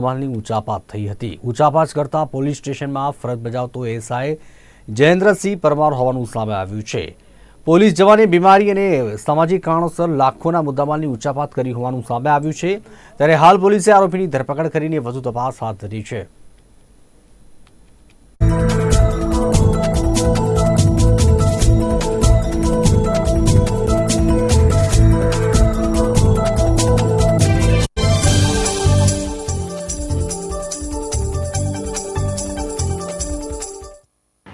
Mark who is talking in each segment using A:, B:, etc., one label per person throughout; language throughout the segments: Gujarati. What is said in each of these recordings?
A: માલની ઊંચાપાત થઈ હતી. ઊંચાપાત કરતા પોલીસ સ્ટેશનમાં ફરજ બજાવતો એસઆઈ જયેન્દ્રસિંહ પરમાર હોવાનું સામે આવ્યું છે. પોલીસ જવાને બીમારી અને સામાજિક કારણોસર લાખોના મુદ્દામાલની ઊંચાપાત કરી હોવાનું સામે આવ્યું છે. ત્યારે હાલ પોલીસે આરોપીની ધરપકડ કરીને વધુ તપાસ હાથ ધરી છે.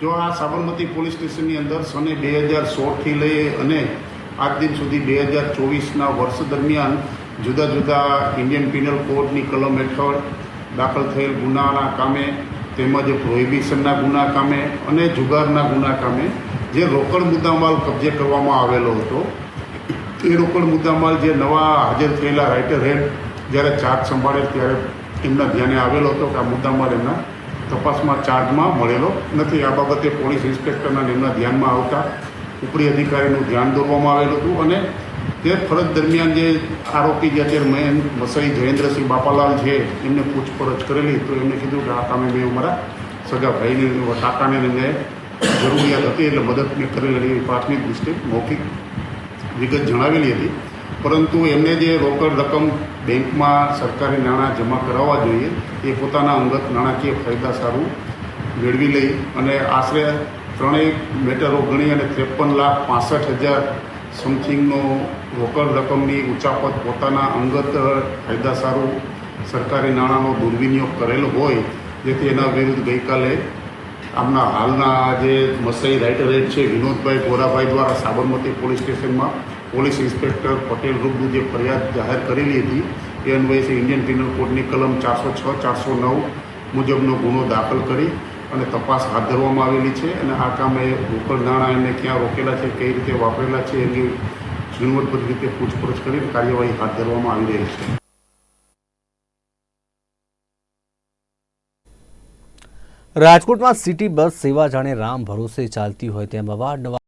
B: જો આ સાબરમતી પોલીસ સ્ટેશનની અંદર સને બે હજાર સોળથી લઈ અને આજ દિન સુધી બે હજાર ચોવીસના વર્ષ દરમિયાન જુદા જુદા ઇન્ડિયન પિનલ કોડની કલમ હેઠળ દાખલ થયેલ ગુનાના કામે તેમજ પ્રોહિબિશનના ગુના કામે અને જુગારના ગુના કામે જે રોકડ મુદ્દામાલ કબજે કરવામાં આવેલો હતો, એ રોકડ મુદ્દામાલ જે નવા હાજર થયેલા રાઇટર હેડ જ્યારે ચાર્જ સંભાળે ત્યારે એમના ધ્યાને આવેલો હતો કે આ મુદ્દામાલ એમના તપાસમાં ચાર્જમાં મળેલો નથી. આ બાબતે પોલીસ ઇન્સ્પેક્ટરના અને ધ્યાનમાં આવતા ઉપરી અધિકારીનું ધ્યાન દોરવામાં આવેલું હતું અને તે ફરજ દરમિયાન જે આરોપી જે અત્યારે મહેન વસઈ જયેન્દ્રસિંહ બાપાલાલ છે, એમને પૂછપરછ કરેલી તો એમને કીધું કે આ કામે મેં મારા સગા ભાઈને કાકાને લઈને જરૂરિયાત હતી એટલે મદદ મેં કરેલી એવી પ્રાથમિક દૃષ્ટિએ મૌખિક વિગત જણાવેલી હતી. પરંતુ એમને જે રોકડ રકમ બેંકમાં સરકારી નાણાં જમા કરાવવા જોઈએ, એ પોતાના અંગત નાણાકીય ફાયદા સારું મેળવી લઈ અને આશરે ત્રણેય મેટરો ગણી અને ત્રેપન લાખ પાસઠ હજાર સમથિંગનો રોકડ રકમની ઉચાપત પોતાના અંગત ફાયદા સારું સરકારી નાણાંનો દુર્વિનિયોગ કરેલો હોય, જેથી એના વિરુદ્ધ ગઈકાલે આમના હાલના જે મસઈ રાઇટર રેડ છે, વિનોદભાઈ ગોરાભાઈ દ્વારા સાબરમતી પોલીસ સ્ટેશનમાં પોલીસ ઇન્સ્પેક્ટર પટેલ રૂબરૂ જે ફરિયાદ જાહેર કરેલી હતી, એ અન્વયે ઇન્ડિયન ક્રિમિનલ કોડની કલમ ચારસો છ, ચારસો નવ મુજબનો ગુનો દાખલ કરી અને તપાસ હાથ ધરવામાં આવેલી છે અને આ કામે રોકડ નાણાં એમને ક્યાં રોકેલા છે, કઈ રીતે વાપરેલા છે એની ઝીણવટભરી રીતે પૂછપરછ કરી કાર્યવાહી હાથ ધરવામાં આવી રહી છે.
A: રાજકોટમાં સિટી બસ સેવા જાણે રામ ભરોસે ચાલતી હોય તેમ અવારનવાર